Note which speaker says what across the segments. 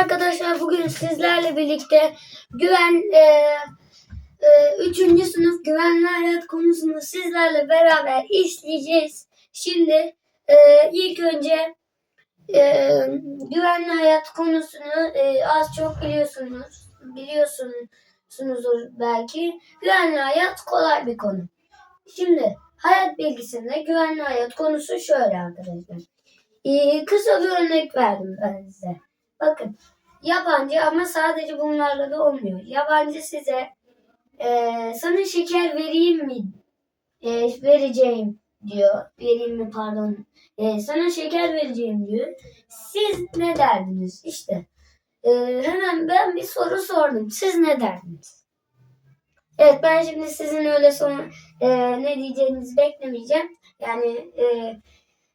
Speaker 1: arkadaşlar bugün sizlerle birlikte güven e, e, 3. sınıf güvenli hayat konusunu sizlerle beraber işleyeceğiz. Şimdi e, ilk önce e, güvenli hayat konusunu e, az çok biliyorsunuz. Biliyorsunuzdur belki. Güvenli hayat kolay bir konu. Şimdi hayat bilgisinde güvenli hayat konusu şöyle arkadaşlar. Ee, kısa bir örnek verdim ben size. Bakın yabancı ama sadece bunlarla da olmuyor. Yabancı size eee, sana şeker vereyim mi? Eee, vereceğim diyor. Vereyim mi pardon. Eee, sana şeker vereceğim diyor. Siz ne derdiniz? İşte eee, hemen ben bir soru sordum. Siz ne derdiniz? Evet ben şimdi sizin öyle son eee, ne diyeceğinizi beklemeyeceğim. Yani eee,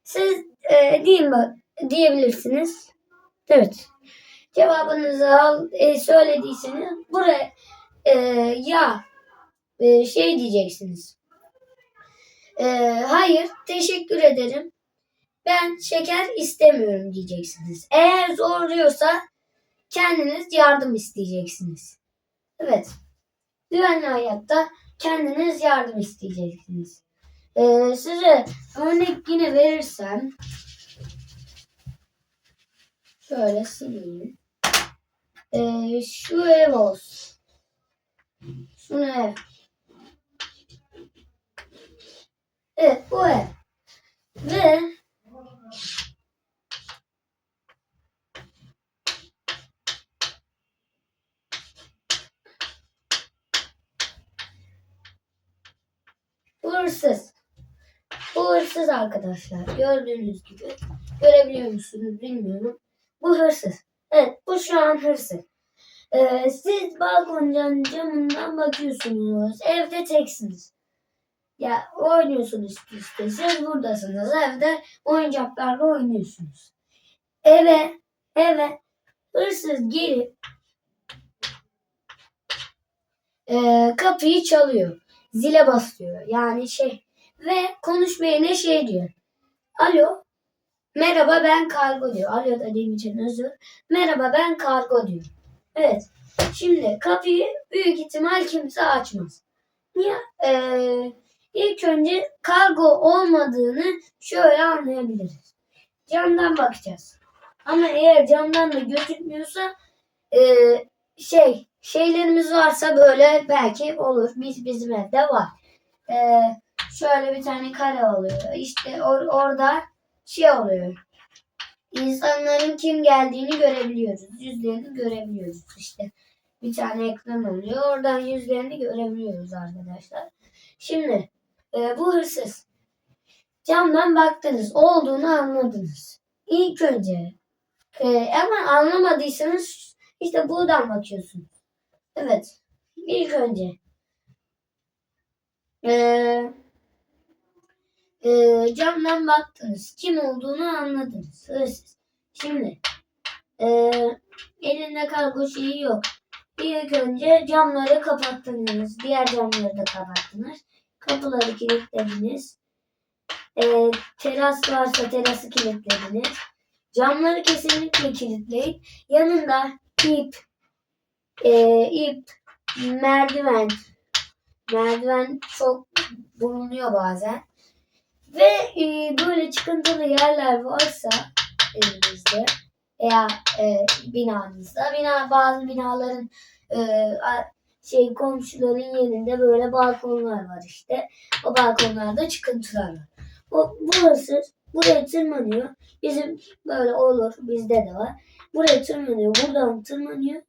Speaker 1: siz eee deyin bak diyebilirsiniz. Evet. Cevabınızı al, e, söylediyseniz buraya e, ya e, şey diyeceksiniz. E, hayır, teşekkür ederim. Ben şeker istemiyorum diyeceksiniz. Eğer zorluyorsa kendiniz yardım isteyeceksiniz. Evet. Güvenli hayatta kendiniz yardım isteyeceksiniz. E, size örnek yine verirsem Şöyle sileyim. Ee, şu ev olsun. Şunu ev. Evet bu ev. Ve bu hırsız. Bu hırsız arkadaşlar. Gördüğünüz gibi. Görebiliyor musunuz bilmiyorum. Hırsız. Evet bu şu an hırsız. Ee, siz balkoncan camından bakıyorsunuz. Evde teksiniz. Ya oynuyorsunuz işte. Siz buradasınız. Evde oyuncaklarla oynuyorsunuz. Eve, eve hırsız gelip e, kapıyı çalıyor. Zile basıyor. Yani şey ve konuşmaya şey diyor. Alo Merhaba ben kargo diyor. Alo dediğim için özür. Merhaba ben kargo diyor. Evet. Şimdi kapıyı büyük ihtimal kimse açmaz. Niye? Ee, ilk önce kargo olmadığını şöyle anlayabiliriz. Camdan bakacağız. Ama eğer camdan da gözükmüyorsa ee, şey şeylerimiz varsa böyle belki olur. Biz bizim evde var. Ee, şöyle bir tane kare oluyor. İşte or- orada şey oluyor. İnsanların kim geldiğini görebiliyoruz. Yüzlerini görebiliyoruz işte. Bir tane ekran oluyor. Oradan yüzlerini görebiliyoruz arkadaşlar. Şimdi e, bu hırsız. Camdan baktınız. Olduğunu anladınız. İlk önce e, ama anlamadıysanız işte buradan bakıyorsunuz. Evet. İlk önce eee e, camdan baktınız. Kim olduğunu anladınız. Hırsız. Şimdi e, elinde kargo şeyi yok. İlk önce camları kapattınız. Diğer camları da kapattınız. Kapıları kilitlediniz. E, teras varsa terası kilitlediniz. Camları kesinlikle kilitleyin. Yanında ip, e, ip, merdiven. Merdiven çok bulunuyor bazen. Ve e, böyle çıkıntılı yerler varsa evinizde veya e, binanızda, bina bazı binaların e, şey komşuların yerinde böyle balkonlar var işte. O balkonlarda çıkıntılar var. Bu hırsız buraya tırmanıyor. Bizim böyle olur, bizde de var. Buraya tırmanıyor, buradan tırmanıyor.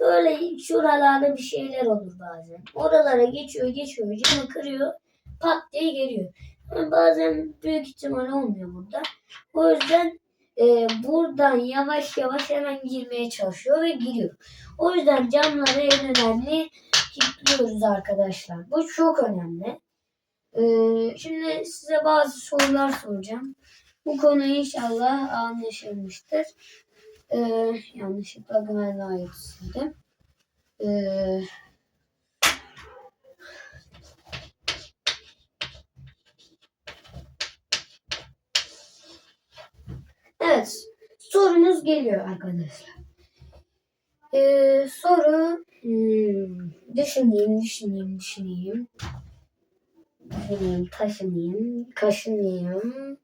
Speaker 1: Böyle şuralarda bir şeyler olur bazen. Oralara geçiyor, geçiyor, camı kırıyor, pat diye geliyor. Bazen büyük ihtimal olmuyor burada. O yüzden e, buradan yavaş yavaş hemen girmeye çalışıyor ve giriyor. O yüzden camları en önemli kilitliyoruz arkadaşlar. Bu çok önemli. E, şimdi size bazı sorular soracağım. Bu konu inşallah anlaşılmıştır. E, yanlışlıkla güvenli ayet istedim. E, Evet. Sorumuz geliyor arkadaşlar. Ee, soru hmm, düşüneyim, düşüneyim, düşüneyim. Düşüneyim, taşınayım, kaşınayım,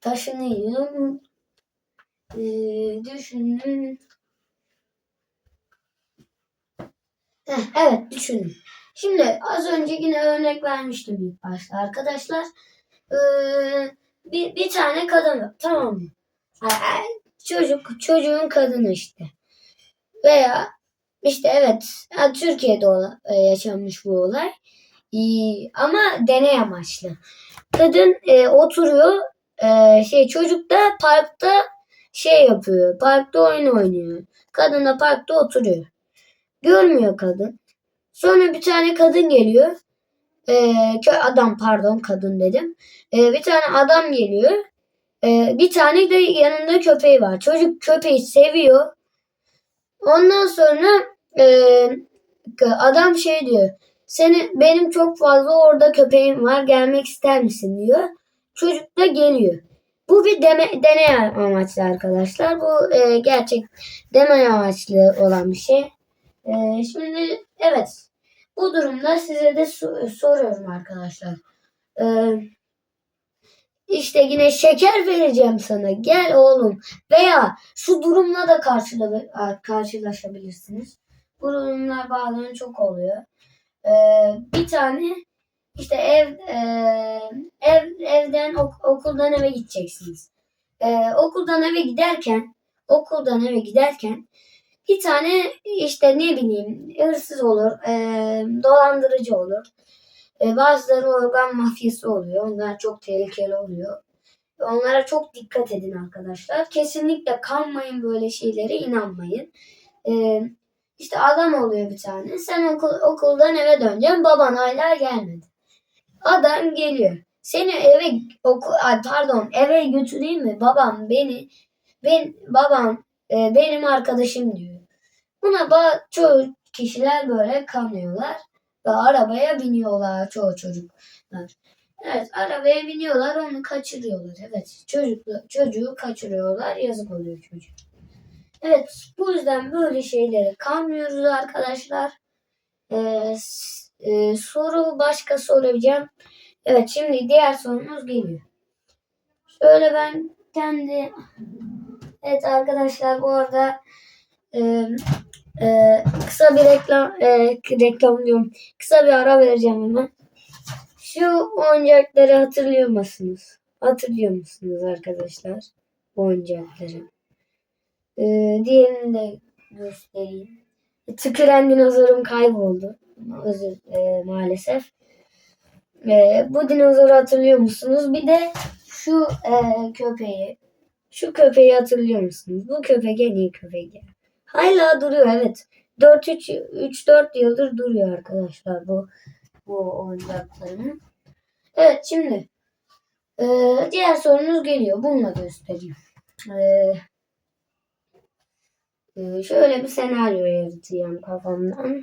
Speaker 1: taşınayım. Ee, düşünün. Heh, evet düşünün. Şimdi az önce yine örnek vermiştim ilk başta arkadaşlar. Ee, bir, bir tane kadın var tamam mı? Çocuk çocuğun kadını işte. Veya işte evet ha, Türkiye'de ola- e, yaşanmış bu olay. Ee, ama deney amaçlı. Kadın e, oturuyor e, şey çocuk da parkta şey yapıyor. Parkta oyun oynuyor. Kadın da parkta oturuyor. Görmüyor kadın. Sonra bir tane kadın geliyor. Kö- adam pardon kadın dedim. Ee, bir tane adam geliyor. Ee, bir tane de yanında köpeği var. Çocuk köpeği seviyor. Ondan sonra e, adam şey diyor. Seni benim çok fazla orada köpeğim var. Gelmek ister misin diyor. Çocuk da geliyor. Bu bir deme, deney amaçlı arkadaşlar. Bu e, gerçek deney amaçlı olan bir şey. E, şimdi evet. Bu durumda size de so- soruyorum arkadaşlar. E, işte yine şeker vereceğim sana. Gel oğlum. Veya şu durumla da karşıla- karşılaşabilirsiniz. Bu durumlar bazen çok oluyor. E, bir tane işte ev e, ev evden ok- okuldan eve gideceksiniz. E, okuldan eve giderken okuldan eve giderken bir tane işte ne bileyim hırsız olur, e, dolandırıcı olur. E, bazıları organ mafyası oluyor. Onlar çok tehlikeli oluyor. Onlara çok dikkat edin arkadaşlar. Kesinlikle kanmayın böyle şeylere inanmayın. E, işte adam oluyor bir tane. Sen okul, okuldan eve döneceksin. Baban hala gelmedi. Adam geliyor. Seni eve oku, ay pardon eve götüreyim mi? Babam beni ben babam e, benim arkadaşım diyor. Buna çoğu kişiler böyle kanıyorlar ve arabaya biniyorlar çoğu çocuklar. Evet arabaya biniyorlar onu kaçırıyorlar. Evet çocuk, çocuğu kaçırıyorlar yazık oluyor çocuk. Evet bu yüzden böyle şeyleri kanmıyoruz arkadaşlar. Ee, e, soru başka soracağım. Evet şimdi diğer sorumuz geliyor. Şöyle ben kendi Evet arkadaşlar bu arada e, e, kısa bir reklam e, reklam diyorum. Kısa bir ara vereceğim hemen. Şu oyuncakları hatırlıyor musunuz? Hatırlıyor musunuz arkadaşlar? Bu oyuncakları. E, diğerini de göstereyim. Tüküren dinozorum kayboldu. Özür e, maalesef. E, bu dinozoru hatırlıyor musunuz? Bir de şu e, köpeği. Şu köpeği hatırlıyor musunuz? Bu köpek en iyi köpek. ya. Hala duruyor evet. 4 3 3 4 yıldır duruyor arkadaşlar bu bu oyuncakların. Evet şimdi e, diğer sorunuz geliyor. Bununla göstereyim. E, e, şöyle bir senaryo yaratacağım kafamdan.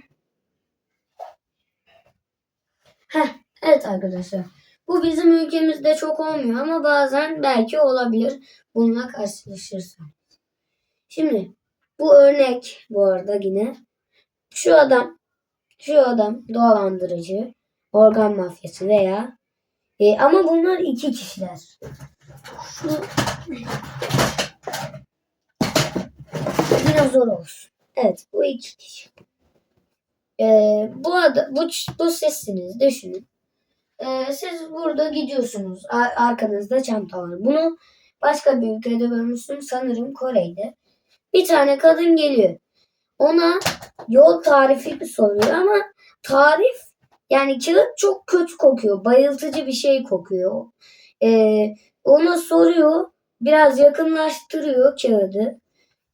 Speaker 1: Heh, evet arkadaşlar. Bu bizim ülkemizde çok olmuyor ama bazen belki olabilir. Bununla karşılaşırsam. Şimdi bu örnek bu arada yine. Şu adam şu adam dolandırıcı, organ mafyası veya e, ama bunlar iki kişiler. Şu dinozor olsun. Evet bu iki kişi. E, bu ada, bu bu sizsiniz düşünün. E, siz burada gidiyorsunuz. Ar- arkanızda çanta var. Bunu başka bir ülkede görmüşsün. Sanırım Kore'de. Bir tane kadın geliyor. Ona yol tarifi soruyor ama tarif yani kağıt çok kötü kokuyor. Bayıltıcı bir şey kokuyor. Ee, ona soruyor. Biraz yakınlaştırıyor kağıdı.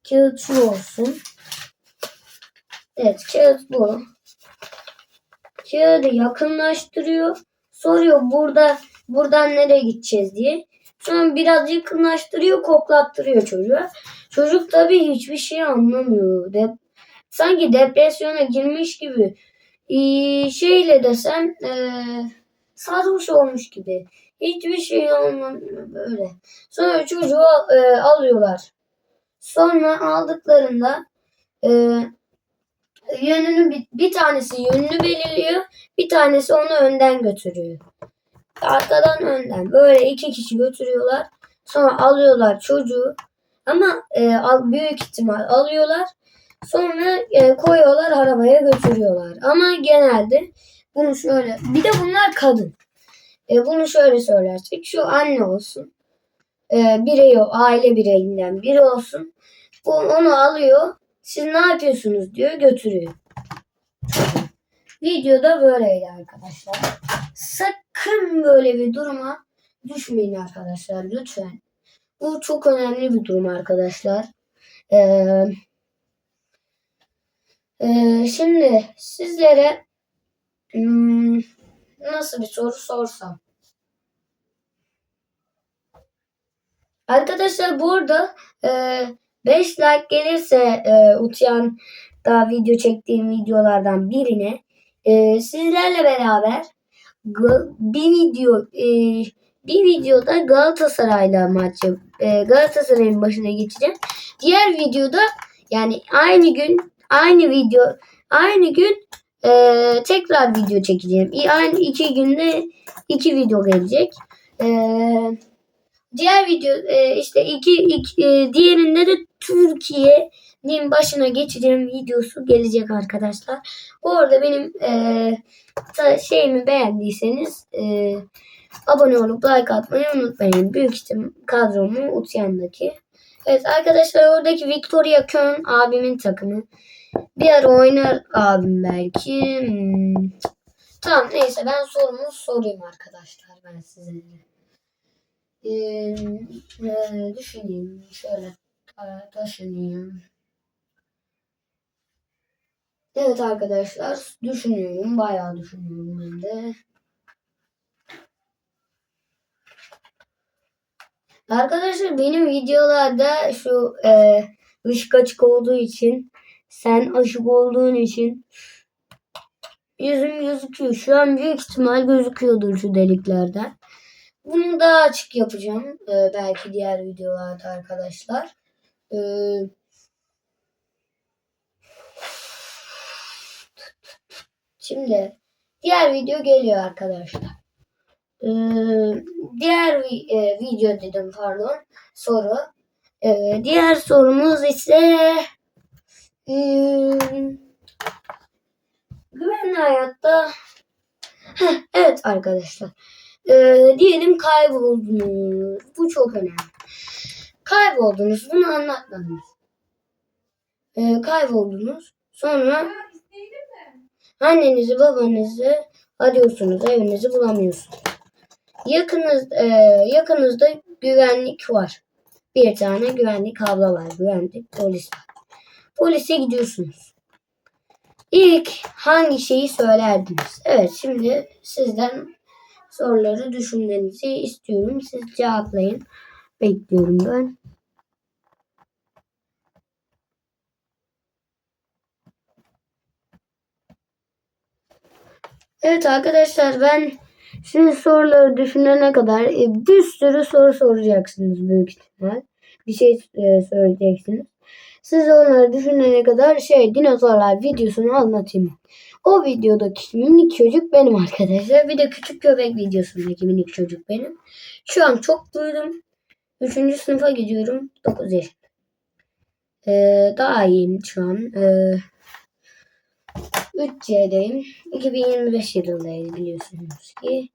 Speaker 1: Kağıt şu olsun. Evet kağıt bu. Kağıdı yakınlaştırıyor. Soruyor burada buradan nereye gideceğiz diye. Sonra biraz yakınlaştırıyor, koklattırıyor çocuğa. Çocuk tabii hiçbir şey anlamıyor. De sanki depresyona girmiş gibi. Ee, şeyle desem ee, sarhoş olmuş gibi. Hiçbir şey anlamıyor böyle. Sonra çocuğu e, alıyorlar. Sonra aldıklarında e, yönünü bir, bir tanesi yönünü belirliyor, bir tanesi onu önden götürüyor. Arkadan önden böyle iki kişi götürüyorlar. Sonra alıyorlar çocuğu. Ama e, al, büyük ihtimal alıyorlar. Sonra e, koyuyorlar arabaya götürüyorlar. Ama genelde bunu şöyle bir de bunlar kadın. E, bunu şöyle söylersek şu anne olsun. E, birey o aile bireyinden biri olsun. Bu onu alıyor. Siz ne yapıyorsunuz diyor götürüyor. Videoda böyleydi arkadaşlar. Sakın böyle bir duruma düşmeyin arkadaşlar lütfen. Bu çok önemli bir durum arkadaşlar. Ee, e, şimdi sizlere hmm, nasıl bir soru sorsam. Arkadaşlar burada 5 like gelirse e, Utyan da video çektiğim videolardan birine e, sizlerle beraber bir video e, bir videoda Galatasaray'la maçı e, Galatasaray'ın başına geçeceğim. Diğer videoda yani aynı gün aynı video aynı gün e, tekrar video çekeceğim. Aynı iki günde iki video gelecek. E, diğer video e, işte iki, iki e, diğerinde de Türkiye'nin başına geçeceğim videosu gelecek arkadaşlar. Orada benim e, şeyimi beğendiyseniz e, abone olup like atmayı unutmayın. Büyük ihtim kadromu Utyan'daki. Evet arkadaşlar oradaki Victoria Köln abimin takımı. Bir ara oynar abim belki. Hmm. Tamam neyse ben sorumu sorayım arkadaşlar ben size. Ee, e, düşüneyim şöyle taşınayım. Evet arkadaşlar düşünüyorum bayağı düşünüyorum ben de. Arkadaşlar benim videolarda şu e, ışık açık olduğu için sen aşık olduğun için yüzüm gözüküyor. Şu an büyük ihtimal gözüküyordur şu deliklerden. Bunu daha açık yapacağım. e, belki diğer videolarda arkadaşlar. E, şimdi diğer video geliyor arkadaşlar. Ee, diğer vi- e, video dedim pardon soru. Ee, diğer sorumuz ise e, güvenli hayatta Heh, evet arkadaşlar Ee, diyelim kayboldunuz. Bu çok önemli. Kayboldunuz. Bunu anlatmadınız. Ee, kayboldunuz. Sonra annenizi babanızı arıyorsunuz. Evinizi bulamıyorsunuz. Yakınız, e, yakınızda güvenlik var. Bir tane güvenlik abla var. Güvenlik polis var. Polise gidiyorsunuz. İlk hangi şeyi söylerdiniz? Evet şimdi sizden soruları düşünmenizi istiyorum. Siz cevaplayın. Bekliyorum ben. Evet arkadaşlar ben siz soruları düşünene kadar e, bir sürü soru soracaksınız büyük ihtimal. Bir şey e, söyleyeceksiniz. Siz onları düşünene kadar şey dinozorlar videosunu anlatayım. O videodaki minik çocuk benim arkadaşlar. Bir de küçük köpek videosundaki minik çocuk benim. Şu an çok duydum. Üçüncü sınıfa gidiyorum. 9 yaşında. Ee, daha iyiyim şu an. Ee, 3C'deyim. 2025 yılındayız biliyorsunuz ki.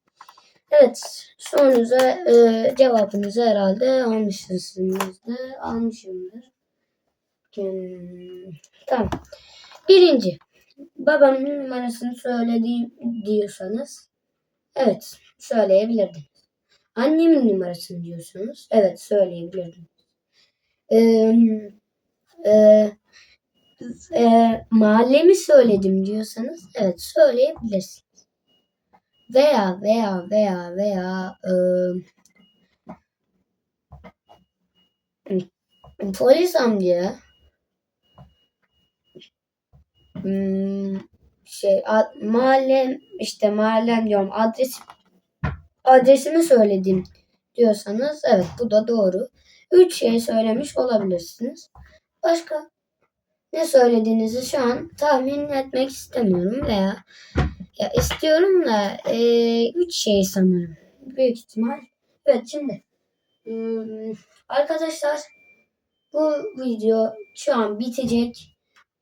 Speaker 1: Evet. Sorunuza e, cevabınızı herhalde almışsınızdır. Almışımdır. Hmm, tamam. Birinci. Babamın numarasını söylediğim diyorsanız evet söyleyebilirdim. Annemin numarasını diyorsanız evet söyleyebilirdim. Ee, e, e, mahallemi söyledim diyorsanız evet söyleyebilirsiniz. Veya veya veya veya e, polis amca şey ad, mahallem işte mahallem diyorum adres adresimi söyledim diyorsanız evet bu da doğru. Üç şey söylemiş olabilirsiniz. Başka ne söylediğinizi şu an tahmin etmek istemiyorum veya ya istiyorum da eee, üç şey sanırım. Büyük ihtimal. Evet şimdi hmm, arkadaşlar bu video şu an bitecek.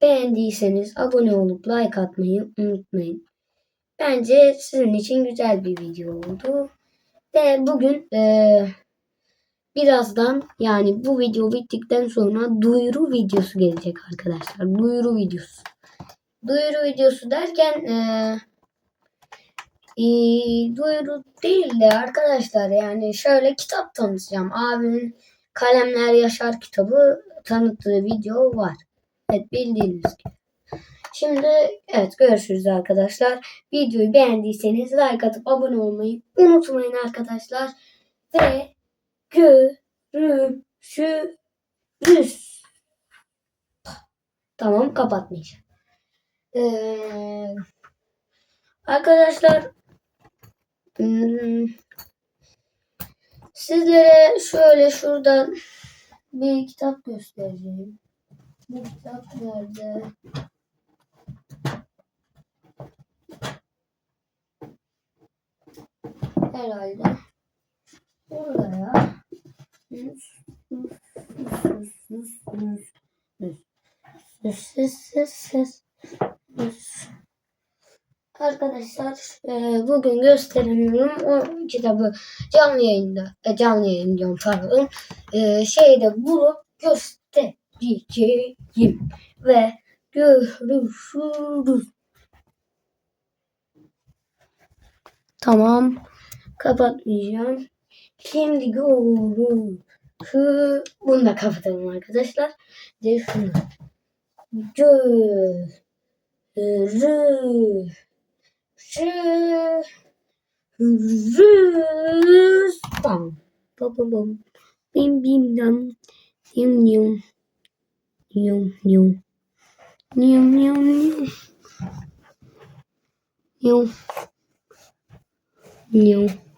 Speaker 1: Beğendiyseniz abone olup like atmayı unutmayın. Bence sizin için güzel bir video oldu. Ve bugün eee, birazdan yani bu video bittikten sonra duyuru videosu gelecek arkadaşlar. Duyuru videosu. Duyuru videosu derken eee, eee, duyuru değil de arkadaşlar yani şöyle kitap tanıtacağım. Abimin Kalemler Yaşar kitabı tanıttığı video var. Evet bildiğiniz gibi. Şimdi evet görüşürüz arkadaşlar. Videoyu beğendiyseniz like atıp abone olmayı unutmayın arkadaşlar. Ve görüşürüz. Tamam kapatmayacağım. Ee, arkadaşlar hmm, sizlere şöyle şuradan bir kitap göstereceğim. Bu kitap nerede? Herhalde. Burada ya. Arkadaşlar e, bugün gösteremiyorum. O kitabı canlı yayında, e, canlı yayın diyorum pardon. E, şeyde bulup göstereceğim. Ve görüşürüz. Tamam. Kapatmayacağım. Şimdi görüşürüz. Bunu da kapatalım arkadaşlar. De şunu. Görüşürüz. Bam. Bam bam bam. Bim bim dam. Yum yum. 牛牛牛牛牛牛。